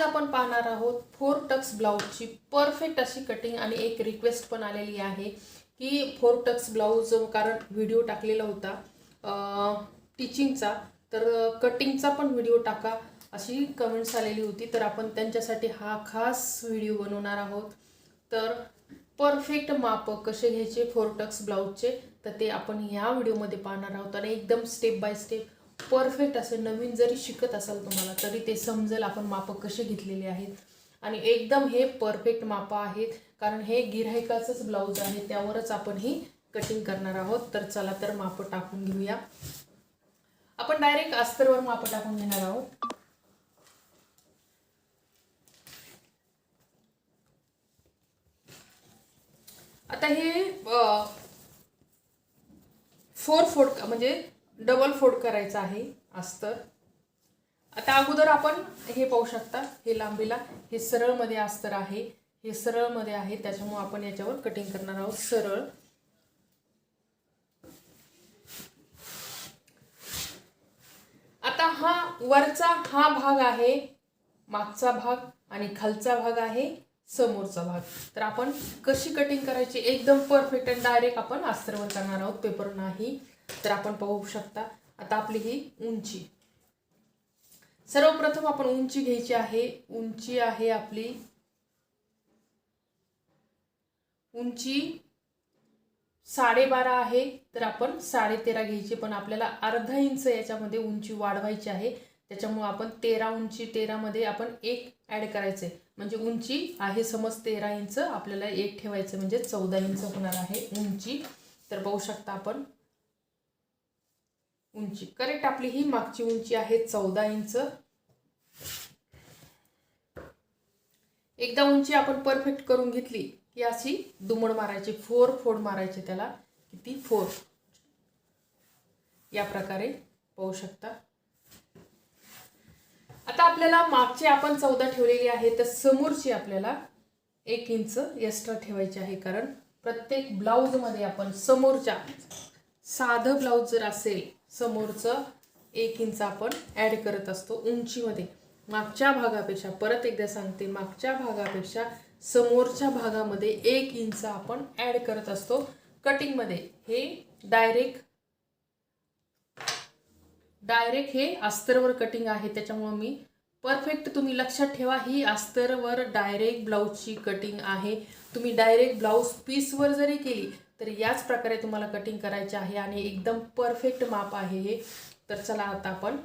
आज आपण पाहणार आहोत फोर टक्स ब्लाऊजची परफेक्ट अशी कटिंग आणि एक रिक्वेस्ट पण आलेली आहे की फोर टक्स ब्लाऊज कारण व्हिडिओ टाकलेला होता टीचिंगचा तर कटिंगचा पण व्हिडिओ टाका अशी कमेंट्स आलेली होती. तर आपण त्यांच्यासाठी हा खास व्हिडिओ बनवणार आहोत. तर परफेक्ट माप कसे घ्यायचे फोर टक्स ब्लाऊजचे? तर ते आपण ह्या व्हिडिओमध्ये पाहणार आहोत आणि एकदम स्टेप बाय स्टेप परफेक्ट असे नवीन जरी शिकत असाल तुम्हाला तरी ते समजेल आपण माप कसे घेतलेले आहेत. आणि एकदम हे परफेक्ट माप आहेत कारण हे गिरायकाचंच ब्लाऊज आहे त्यावरच आपण ही कटिंग करणार आहोत. तर चला तर माप टाकून घेऊया. आपण डायरेक्ट अस्तरवर माप टाकून घेणार आहोत. आता हे फोर फोर म्हणजे डबल फोड करायचं आहे अस्तर. आता अगोदर आपण हे पाहू शकता हे लांबीला हे सरळमध्ये अस्तर आहे. हे सरळमध्ये आहे त्याच्यामुळे आपण याच्यावर कटिंग करणार आहोत सरळ. आता हा वरचा हा भाग आहे मागचा भाग आणि खालचा भाग आहे समोरचा भाग. तर आपण कशी कटिंग करायची? एकदम परफेक्ट आणि डायरेक्ट आपण अस्तरवर करणार आहोत. पेपर नाही. तर आपण पाहू शकता. आता आपली ही उंची. सर्वप्रथम आपण उंची घ्यायची आहे. उंची आहे आपली उंची साडेबारा आहे. तर आपण साडे तेरा घ्यायची पण आपल्याला अर्धा इंच याच्यामध्ये उंची वाढवायची आहे. त्याच्यामुळे आपण तेरा उंची तेरामध्ये आपण एक ॲड करायचं आहे म्हणजे उंची आहे समज तेरा इंच आपल्याला एक ठेवायचं म्हणजे चौदा इंच होणार आहे उंची. तर पाहू शकता आपण. उंची. करेक्ट आपली ही मागची उंची आहे चौदा इंच. एकदा उंची आपण परफेक्ट करून घेतली की अशी दुमड मारायची फोर फोड मारायची त्याला किती? फोर. या प्रकारे पाहू शकता. आता आपल्याला मागची आपण चौदा ठेवलेली आहे तर समोरची आपल्याला एक इंच एक्स्ट्रा ठेवायची आहे कारण प्रत्येक ब्लाऊजमध्ये आपण समोरच्या साधं ब्लाऊज जर असेल समोरचं एक इंच आपण ॲड करत असतो उंचीमध्ये. मागच्या भागापेक्षा परत एकदा सांगते मागच्या भागापेक्षा समोरच्या भागामध्ये एक इंच आपण ॲड करत असतो. कटिंगमध्ये हे डायरेक्ट डायरेक्ट हे अस्तरवर कटिंग आहे. त्याच्यामुळं मी परफेक्ट तुम्ही लक्षात ठेवा ही अस्तरवर डायरेक्ट ब्लाऊजची कटिंग आहे. तुम्ही डायरेक्ट ब्लाऊज पीसवर जरी केली तर याच प्रकारे तुम्हाला कटिंग करायचे आहे आणि एकदम परफेक्ट माप आहे हे. तर चला आता आपण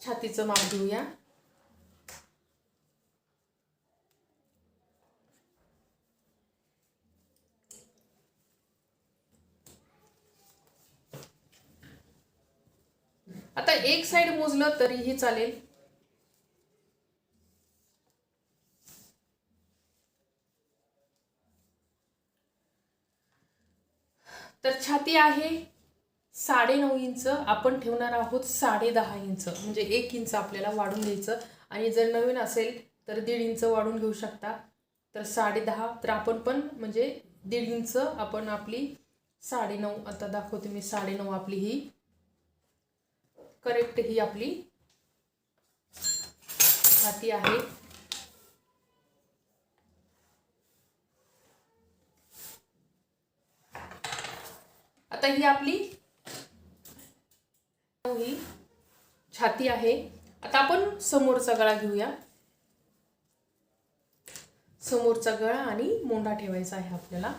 छातीचं माप घेऊया. आता एक साइड मोजलं तरीही चालेल. किती आहे? साडे नऊ इंच आपण ठेवणार आहोत साडे दहा इंच. म्हणजे एक इंच आपल्याला वाढून घ्यायचं आणि जर नवीन असेल तर दीड इंच वाढून घेऊ शकता. तर साडे दहा तर आपण पण म्हणजे दीड इंच आपण आपली साडे नऊ आता दाखवते मी साडे नऊ आपली ही. करेक्ट ही आपली हाती आहे. आता ही आपली ही छाती आहे. आता आपण समोरचा गळा घेऊया. समोरचा गळा आणि मोंडा ठेवायचा आहे आपल्याला.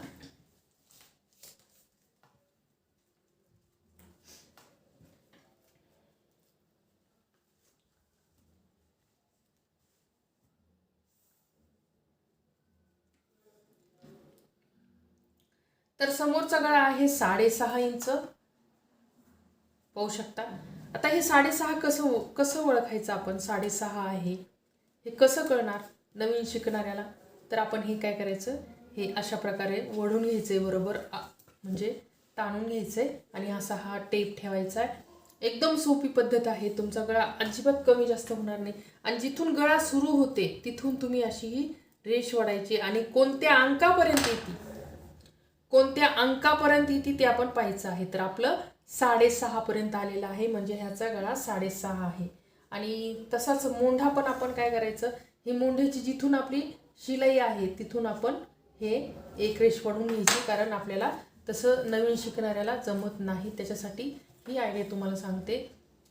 तर समोरचा गळा आहे साडेसहा इंच. पाहू शकता. आता हे साडेसहा कसं कसं ओळखायचं आपण? साडेसहा आहे. हे कसं कळणार नवीन शिकणाऱ्याला? तर आपण हे काय करायचं? हे अशा प्रकारे वढून घ्यायचं आहे बरोबर म्हणजे ताणून घ्यायचं आहे आणि असा हा टेप ठेवायचा आहे. एकदम सोपी पद्धत आहे. तुमचा गळा अजिबात कमी जास्त होणार नाही. आणि जिथून गळा सुरू होते तिथून तुम्ही अशी ही रेष वडायची आणि कोणत्या अंकापर्यंत येते? अंकापर्यंत येते ते आपण पाहायचं आहे. तर आपलं साडेसहापर्यंत आलेलं आहे. म्हणजे ह्याचा गळा साडेसहा आहे. आणि तसाच मोंढा पण आपण काय करायचं? ही मोंढ्याची जिथून आपली शिलाई आहे तिथून आपण हे एक रेष पडून घ्यायची. कारण आपल्याला तसं नवीन शिकणाऱ्याला जमत नाही. त्याच्यासाठी ही आयडिया तुम्हाला सांगते.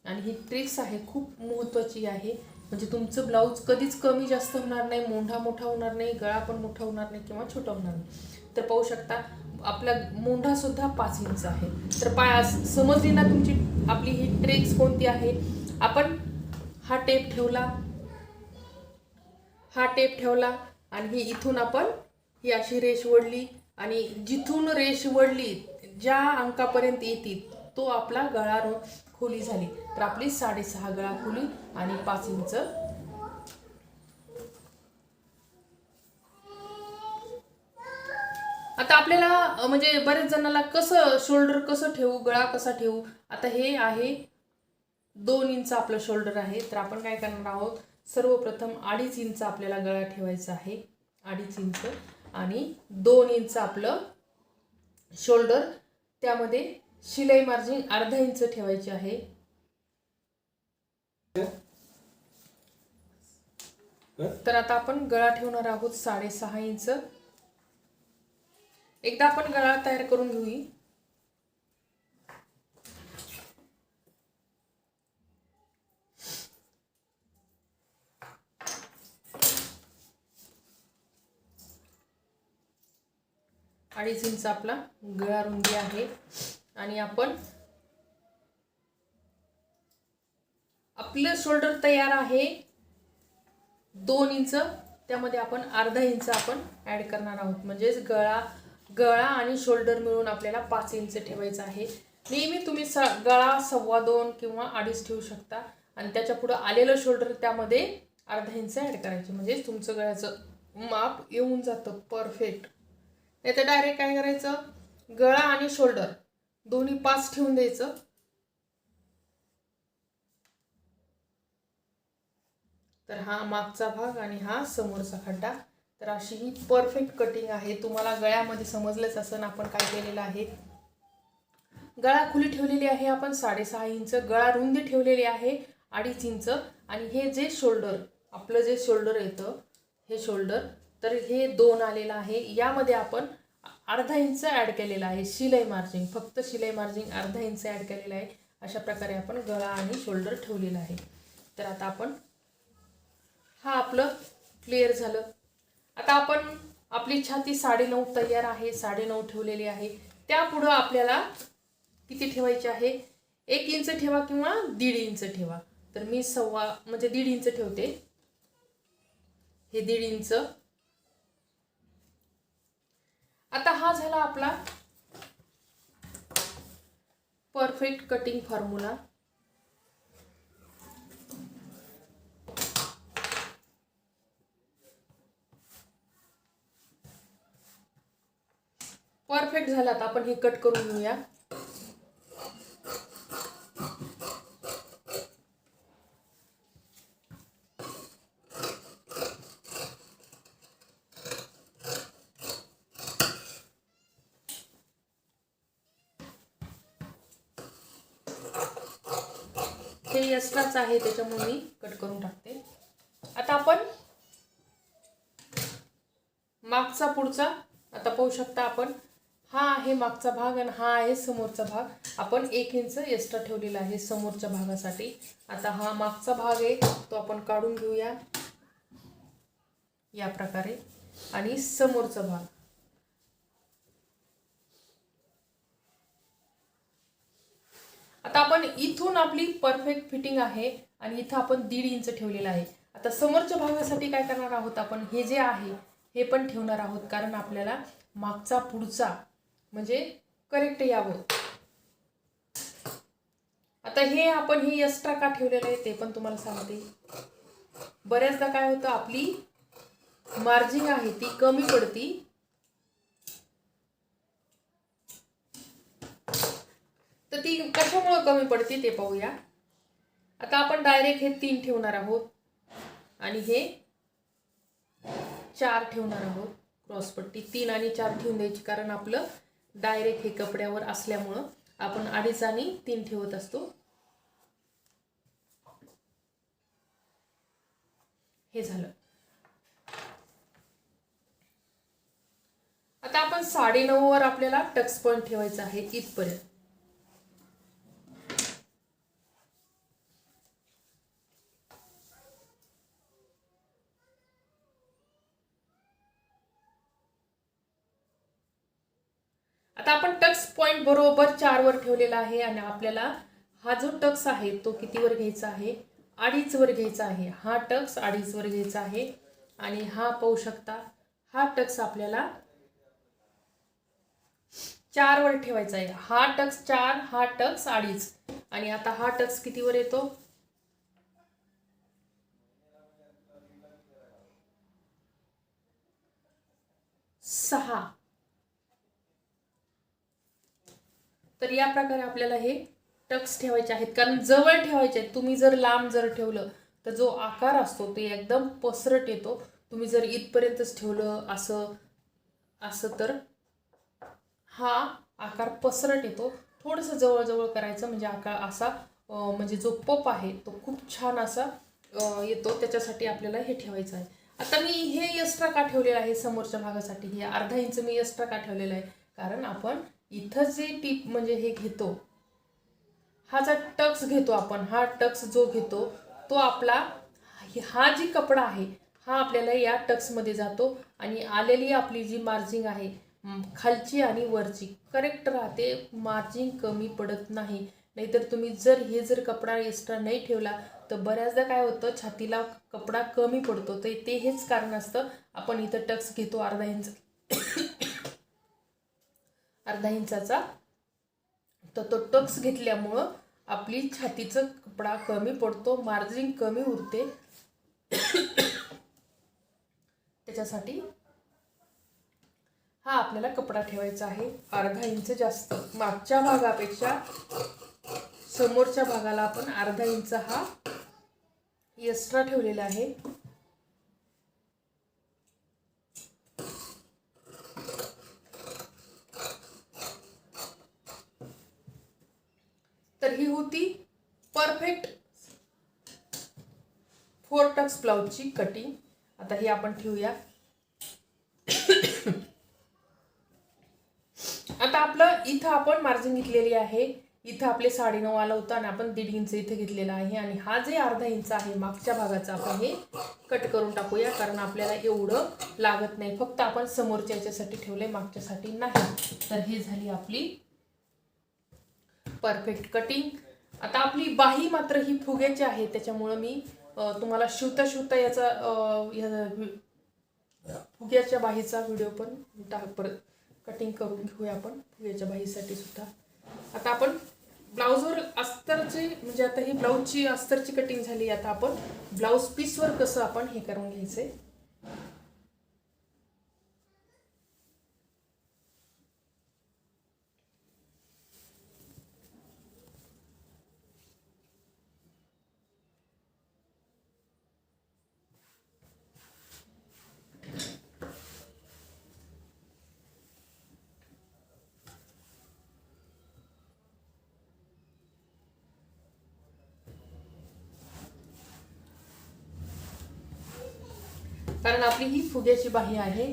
आणि ही ट्रिक्स आहे खूप महत्त्वाची आहे. म्हणजे तुमचं ब्लाऊज कधीच कमी जास्त होणार नाही. मोंढा मोठा होणार नाही. गळा पण मोठा होणार नाही किंवा छोटा होणार नाही. तर पाहू शकता. आपला मोंढा सुद्धा पाच इंच आहे. तर पाय समजली ना तुमची? आपली ही ट्रिक्स कोणती आहे? आपण हा टेप ठेवला. हा टेप ठेवला आणि ही इथून आपण ही अशी रेष वडली आणि जिथून रेष वडली ज्या अंकापर्यंत येतील तो आपला गळा खोली झाली. तर आपली साडेसहा गळा खोली आणि पाच इंच आता आपल्याला म्हणजे बऱ्याच जणांना कसं शोल्डर कसं ठेवू गळा कसा ठेवू आता हे आहे. दोन इंच आपलं शोल्डर आहे. तर आपण काय करणार आहोत? सर्वप्रथम अडीच इंच आपल्याला गळा ठेवायचा आहे. अडीच इंच आणि दोन इंच आपलं शोल्डर त्यामध्ये शिलाई मार्जिन अर्धा इंच ठेवायची आहे. तर आता आपण गळा ठेवणार आहोत साडेसहा इंच. एकदा आपण गळा तयार करून घेऊ अडीच इंच आपला गळा रुंदी आहे. आणि आपण आपलं शोल्डर तयार आहे. दोन इंच त्यामध्ये आपण अर्धा इंच आपण ॲड करणार आहोत. म्हणजेच गळा गळा आणि शोल्डर मिळून आपल्याला पाच इंच ठेवायचं आहे. नेहमी तुम्ही स गळा सव्वा दोन किंवा अडीच ठेवू शकता. आणि त्याच्या पुढं आलेलं शोल्डर त्यामध्ये अर्धा इंच ॲड करायचे. म्हणजे तुमचं गळ्याचं माप येऊन जातं परफेक्ट नाही तर डायरेक्ट काय करायचं? गळा आणि शोल्डर दोन्ही पाच ठेवून द्यायचं. तर हा मागचा भाग आणि हा समोरचा खड्डा. तर अशी ही परफेक्ट कटिंग आहे. तुम्हाला गळ्यामध्ये समजलंच असं आपण काय केलेलं आहे. गळा खुली ठेवलेली आहे. आपण साडेसहा इंच गळा रुंदी ठेवलेली आहे. अडीच इंच. आणि हे जे शोल्डर आपलं जे शोल्डर येतं हे शोल्डर तर हे दोन आलेलं आहे. यामध्ये आपण अर्धा इंच ॲड केलेला आहे. शिलाई मार्जिंग फक्त शिलाई मार्जिंग अर्धा इंच ॲड केलेलं आहे. अशा प्रकारे आपण गळा आणि शोल्डर ठेवलेला आहे. तर आता आपण हा आपलं क्लिअर झालं. आता आपण आपली छाती साडेनऊ तयार आहे साडेनऊ ठेवलेली आहे. त्यापुढं आपल्याला किती ठेवायची आहे? एक इंच ठेवा किंवा दीड इंच ठेवा. तर मी सव्वा म्हणजे दीड इंच ठेवते. हे दीड इंच. आता हा झाला आपला परफेक्ट कटिंग फॉर्म्युला परफेक्ट झाला आता आपण हे कट करून घेऊया. हे एक्स्ट्राच आहे त्याच्यामुळे मी कट करून टाकते. आता आपण मागचा पुढचा आता पाहू शकता आपण. हा आहे मागचा भाग आणि हा आहे समोरचा भाग. आपण एक इंच एक्स्ट्रा ठेवलेला आहे समोरच्या भागासाठी. आता हा मागचा भाग आहे तो आपण काढून घेऊया. या प्रकारे. आणि समोरचा भाग. आता आपण इथून आपली परफेक्ट फिटिंग आहे आणि इथं आपण दीड इंच ठेवलेलं आहे. आता समोरच्या भागासाठी काय करणार आहोत आपण? हे जे आहे हे पण ठेवणार आहोत. कारण आपल्याला मागचा पुढचा म्हणजे करेक्ट यावं. आता हे आपण हे एक्स्ट्रा का ठेवलेलं आहे ते पण तुम्हाला सांगते. बऱ्याचदा काय होतं आपली मार्जिन आहे ती कमी पडती. तर ती कशामुळे कमी पडते ते पाहूया. आता आपण डायरेक्ट हे तीन ठेवणार आहोत. आणि हे चार ठेवणार आहोत. क्रॉसपट्टी तीन आणि चार ठेवून द्यायची कारण आपलं डायरेक्ट हे कपड्यावर असल्यामुळं आपण अडीच आणि तीन ठेवत असतो. हे झालं. आता आपण साडेनऊ वर आपल्याला टक्स पॉईंट ठेवायचा आहे इथपर्यंत. टक्स पॉइंट बरोबर चार वर ठेवलेला आहे आणि आपल्याला हा जो टक्स आहे तो कितीवर घ्यायचा आहे? अडीच वर घ्यायचा आहे. हा टक्स अडीच वर घ्यायचा आहे आणि हा पाहू शकता हा टक्स आपल्याला चार वर ठेवायचा आहे. हा टक्स चार हा टक्स अडीच. आणि आता हा टक्स कितीवर येतो? सहा. तर या प्रकारे आपल्याला हे टक्स ठेवायचे आहेत. कारण जवळ ठेवायचे आहेत. तुम्ही जर लांब जर ठेवलं तर जो आकार असतो ते एकदम पसरट येतो. तुम्ही जर इथपर्यंतच ठेवलं असं असं तर हा आकार पसरट येतो. थोडंसं जवळजवळ करायचं म्हणजे आकार असा म्हणजे जो पप आहे तो खूप छान असा येतो. त्याच्यासाठी आपल्याला हे ठेवायचं आहे. आता मी हे एक्स्ट्रा का ठेवलेलं आहे समोरच्या भागासाठी? हे अर्धा इंच मी एक्स्ट्रा का ठेवलेलं आहे? कारण आपण इथं जे टीप म्हणजे हे घेतो हा जो टक्स घेतो आपण हा टक्स जो घेतो तो आपला हा जी कपडा आहे हा आपल्याला या टक्समध्ये जातो आणि आलेली आपली जी मार्जिंग आहे खालची आणि वरची करेक्ट राहते मार्जिंग कमी पडत नाही. नाहीतर तुम्ही जर हे जर कपडा एक्स्ट्रा नाही ठेवला तर बऱ्याचदा काय होतं छातीला कपडा कमी पडतो. तर ते हेच कारण असतं. आपण इथं टक्स घेतो अर्धा इंच. अर्धा इंचाचा. तर तो टक्स घेतल्यामुळं आपली छातीचं कपडा कमी पडतो मार्जिन कमी उरते. त्याच्यासाठी हा आपल्याला कपडा ठेवायचा आहे. अर्धा इंच जास्त. मागच्या भागापेक्षा समोरच्या भागाला आपण अर्धा इंच हा एक्स्ट्रा ठेवलेला आहे. तर ही होती परफेक्ट फोर टक्स ब्लाऊजची कटिंग आता ही आपण ठेवूया. आता आपलं इथं आपण मार्जिन घेतलेली आहे. इथं आपले साडेनऊ आला होता आणि आपण दीड इंच इथे घेतलेला आहे. आणि हा जे अर्धा इंच आहे मागच्या भागाचा आपण हे कट करून टाकूया कारण आपल्याला एवढं लागत नाही. फक्त आपण समोरच्या याच्यासाठी ठेवलंय मागच्यासाठी नाही. तर हे झाली आपली परफेक्ट कटिंग आता आपली बाही मात्र ही फुग्याची आहे त्याच्यामुळं मी तुम्हाला शिवता शिवता याचा या- फुग्याच्या बाहीचा व्हिडिओ पण टाक परत कटिंग करून घेऊया आपण फुग्याच्या बाहीसाठी सुद्धा. आता आपण ब्लाऊजवर अस्तरची म्हणजे आता ही ब्लाऊजची अस्तरची कटिंग झाली आता आपण ब्लाऊज पीसवर कसं आपण हे करून घ्यायचं? आहे कारण आपली ही फुग्याची बाही आहे.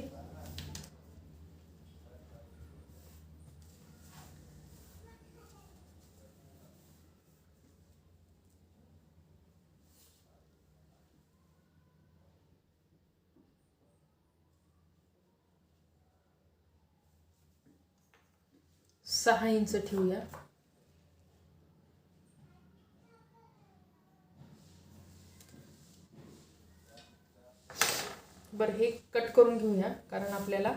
सहा इंच ठेवूया. बरं हे कट करून घेऊया कारण आपल्याला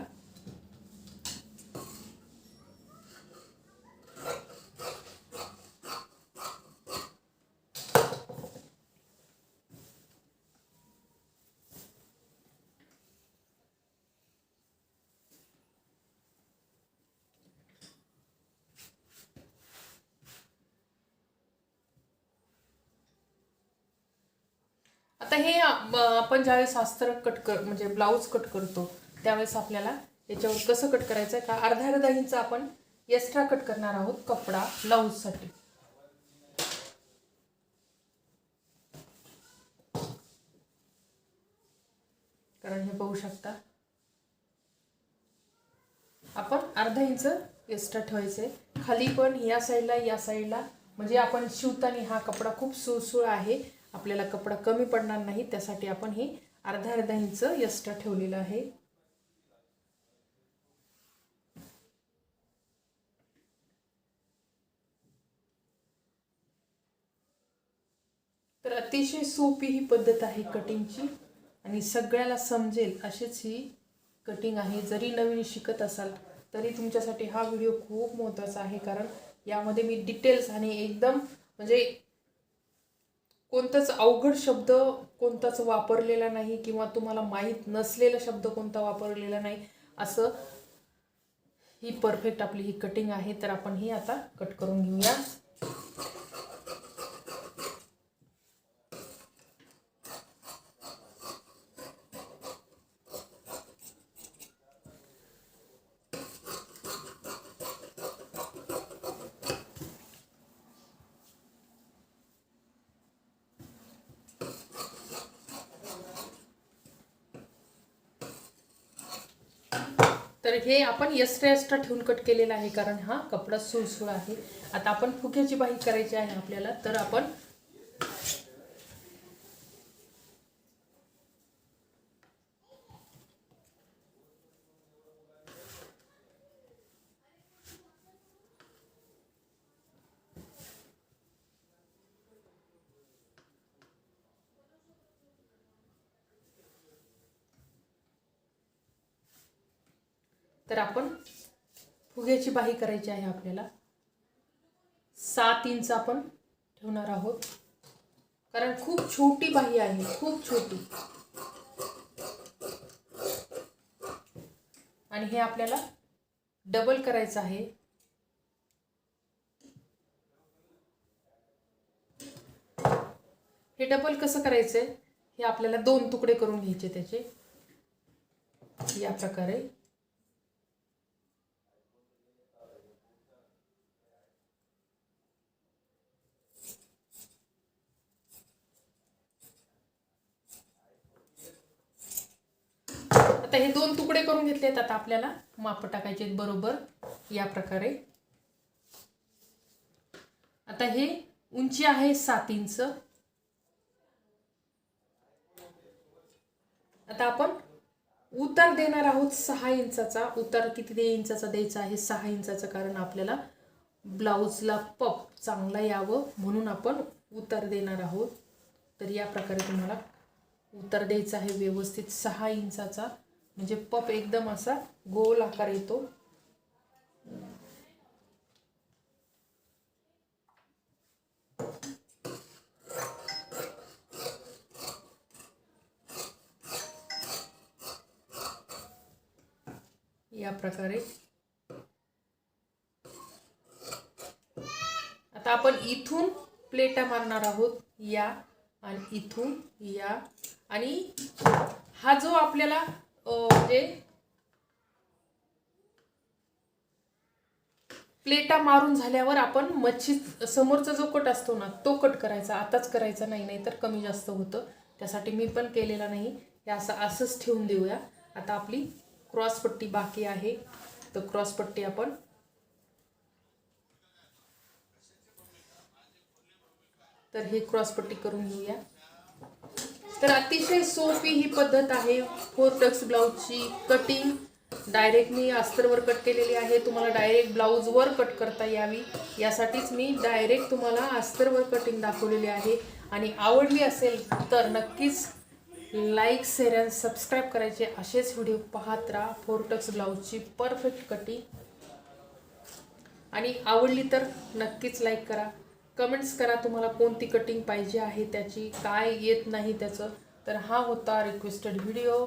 आता हे अ, आपण ज्यावेळेस अस्त्र कट कर म्हणजे ब्लाऊज कट करतो त्यावेळेस आपल्याला याच्यावर कसं कट करायचं का अर्धा अर्धा इंच आपण एक्स्ट्रा कट करणार आहोत कपडा ब्लाऊजसाठी. कारण हे पाहू शकता आपण अर्धा इंच एक्स्ट्रा ठेवायचं. खाली पण या साईडला या साईडला म्हणजे आपण शिवताना हा कपडा खूप सुळसुळ आहे. आपल्याला कपडा कमी पडणार नाही त्यासाठी आपण हे अर्धा अर्धा इंच यस्टा ठेवलेलं आहे. तर अतिशय सोपी ही पद्धत आहे कटिंगची आणि सगळ्याला समजेल अशीच ही कटिंग आहे. जरी नवीन शिकत असाल तरी तुमच्यासाठी हा व्हिडिओ खूप महत्त्वाचा आहे कारण यामध्ये मी डिटेल्स आणि एकदम म्हणजे कोणताच अवघड शब्द कोणताच वापरलेला नाही किंवा तुम्हाला माहीत नसलेला शब्द कोणता वापरलेला नाही असं ही परफेक्ट आपली ही कटिंग आहे. तर आपण ही आता कट करून घेऊया. हे आपण एक्स्ट्रा एक्स्ट्रा ठेवून कट केलेला आहे कारण हा कपडा सुळसुळ आहे. आता आपण फुग्याची बाही करायची आहे आपल्याला तर आपण तर आपण फुग्याची बाही करायची आहे आपल्याला. सात इंच आपण ठेवणार आहोत. कारण खूप छोटी बाही आहे खूप छोटी. आणि हे आपल्याला डबल करायचं आहे. हे डबल कसं करायचं आहे हे आपल्याला दोन तुकडे करून घ्यायचे त्याचे. या प्रकारे. आता हे दोन तुकडे करून घेतलेत आता आपल्याला. माप टाकायचे आहेत बरोबर. या प्रकारे. आता हे उंची आहे सात इंच. आता आपण उतार देणार आहोत सहा इंचाचा. उतार किती दे इंचाचा द्यायचा आहे? सहा इंचाचा कारण आपल्याला ब्लाऊजला पप चांगला यावं म्हणून आपण उतार देणार आहोत. तर या प्रकारे तुम्हाला उतार द्यायचा आहे व्यवस्थित सहा इंचाचा. म्हणजे पप एकदम असा गोल आकार येतो. या प्रकारे. आता आपण इथून प्लेटा मारणार आहोत या आणि इथून या. आणि हा जो आपल्याला म्हणजे प्लेटा मारून झाल्यावर आपण मच्छी समोरचा जो कट असतो ना तो कट करायचा. आताच करायचा नाही नाही तर कमी जास्त होतं. त्यासाठी मी पण केलेला नाही. हे असं असंच ठेवून देऊया. आता आपली क्रॉसपट्टी बाकी आहे. तर क्रॉसपट्टी आपण तर हे क्रॉसपट्टी करून घेऊया. तर अतिशय सोपी ही पद्धत आहे. फोर टक्स ब्लाऊजची कटिंग डायरेक्ट मी अस्तरवर कट केलेली आहे. तुम्हाला डायरेक्ट ब्लाऊजवर कट करता यावी. यासाठीच मी डायरेक्ट तुम्हाला अस्तरवर कटिंग दाखवलेली आहे. आणि आवडली असेल तर नक्कीच लाईक शेअर अँड सबस्क्राईब करायचे असेच व्हिडिओ पाहत राहा. फोर टक्स ब्लाऊजची परफेक्ट कटिंग आणि आवडली तर नक्कीच लाईक करा. कमेंट्स करा तुम्हाला कोणती कटिंग पाहिजे आहे त्याची काय येत नाही त्याचं. तर हा होता रिक्वेस्टेड व्हिडिओ